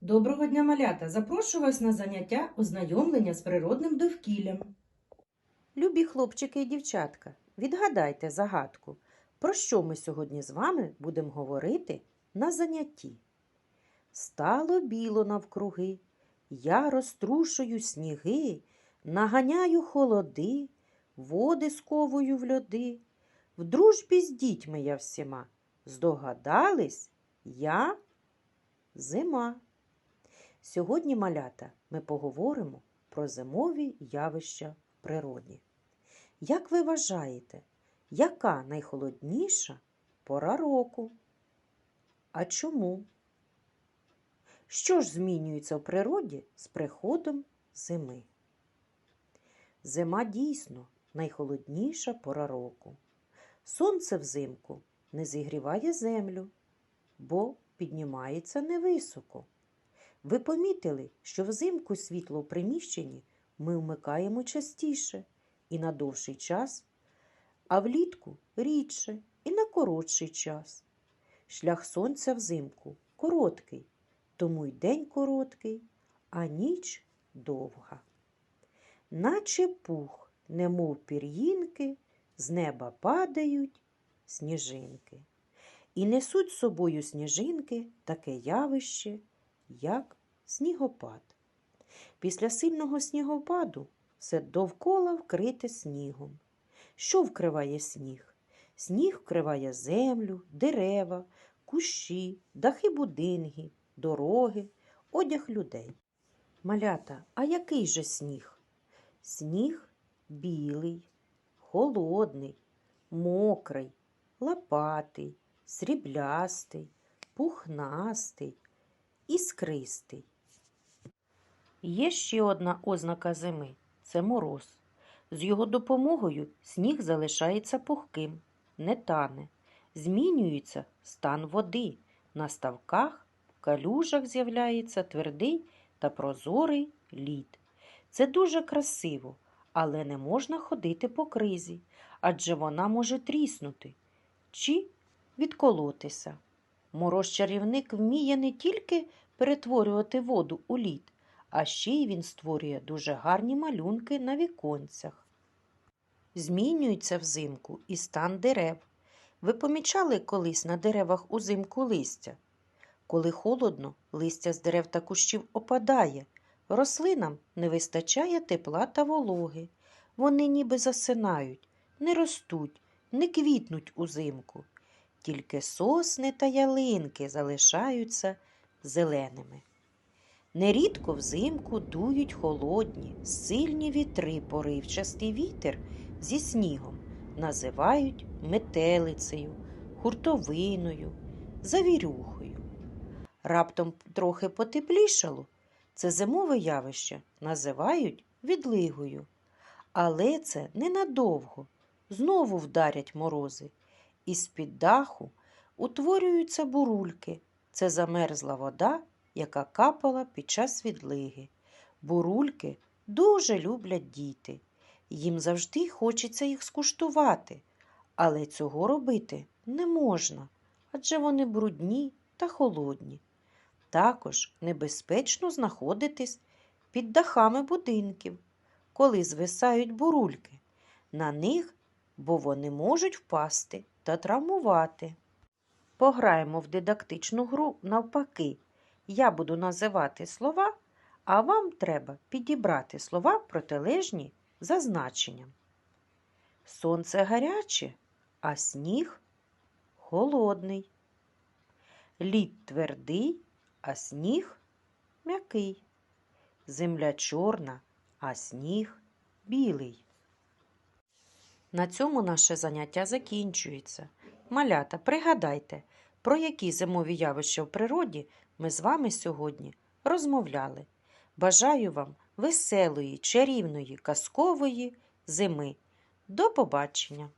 Доброго дня, малята! Запрошую вас на заняття ознайомлення з природним довкіллям. Любі хлопчики і дівчатка, відгадайте загадку, про що ми сьогодні з вами будемо говорити на занятті. Стало біло навкруги, я розтрушую сніги, наганяю холоди, води сковую в льоди. В дружбі з дітьми я всіма. Здогадались, я зима. Сьогодні, малята, ми поговоримо про зимові явища в природі. Як ви вважаєте, яка найхолодніша пора року? А чому? Що ж змінюється в природі з приходом зими? Зима дійсно найхолодніша пора року. Сонце взимку не зігріває землю, бо піднімається невисоко. Ви помітили, що взимку світло в приміщенні ми вмикаємо частіше і на довший час, а влітку рідше і на коротший час. Шлях сонця взимку короткий, тому й день короткий, а ніч довга. Наче пух, немов пір'їнки, з неба падають сніжинки. І несуть з собою сніжинки таке явище, як снігопад. Після сильного снігопаду все довкола вкрите снігом. Що вкриває сніг? Сніг вкриває землю, дерева, кущі, дахи будинків, дороги, одяг людей. Малята, а який же сніг? Сніг білий, холодний, мокрий, лопатий, сріблястий, пухнастий, іскристий. Є ще одна ознака зими це мороз. З його допомогою сніг залишається пухким, не тане, змінюється стан води. На ставках, в калюжах з'являється твердий та прозорий лід. Це дуже красиво, але не можна ходити по кризі, адже вона може тріснути чи відколотися. Мороз-чарівник вміє не тільки перетворювати воду у лід, а ще й він створює дуже гарні малюнки на віконцях. Змінюється взимку і стан дерев. Ви помічали колись на деревах узимку листя? Коли холодно, листя з дерев та кущів опадає. Рослинам не вистачає тепла та вологи. Вони ніби засинають, не ростуть, не квітнуть узимку. Тільки сосни та ялинки залишаються зеленими. Нерідко взимку дують холодні, сильні вітри, поривчастий вітер зі снігом називають метелицею, хуртовиною, завірюхою. Раптом трохи потеплішало, це зимове явище називають відлигою. Але це ненадовго. Знову вдарять морози. І з-під даху утворюються бурульки. Це замерзла вода, яка капала під час відлиги. Бурульки дуже люблять діти. Їм завжди хочеться їх скуштувати, але цього робити не можна, адже вони брудні та холодні. Також небезпечно знаходитись під дахами будинків, коли звисають бурульки. На них, бо вони можуть впасти та травмувати. Пограємо в дидактичну гру навпаки. Я буду називати слова, а вам треба підібрати слова протилежні за значенням. Сонце гаряче, а сніг холодний. Лід твердий, а сніг м'який. Земля чорна, а сніг білий. На цьому наше заняття закінчується. Малята, пригадайте, про які зимові явища в природі ми з вами сьогодні розмовляли. Бажаю вам веселої, чарівної, казкової зими. До побачення!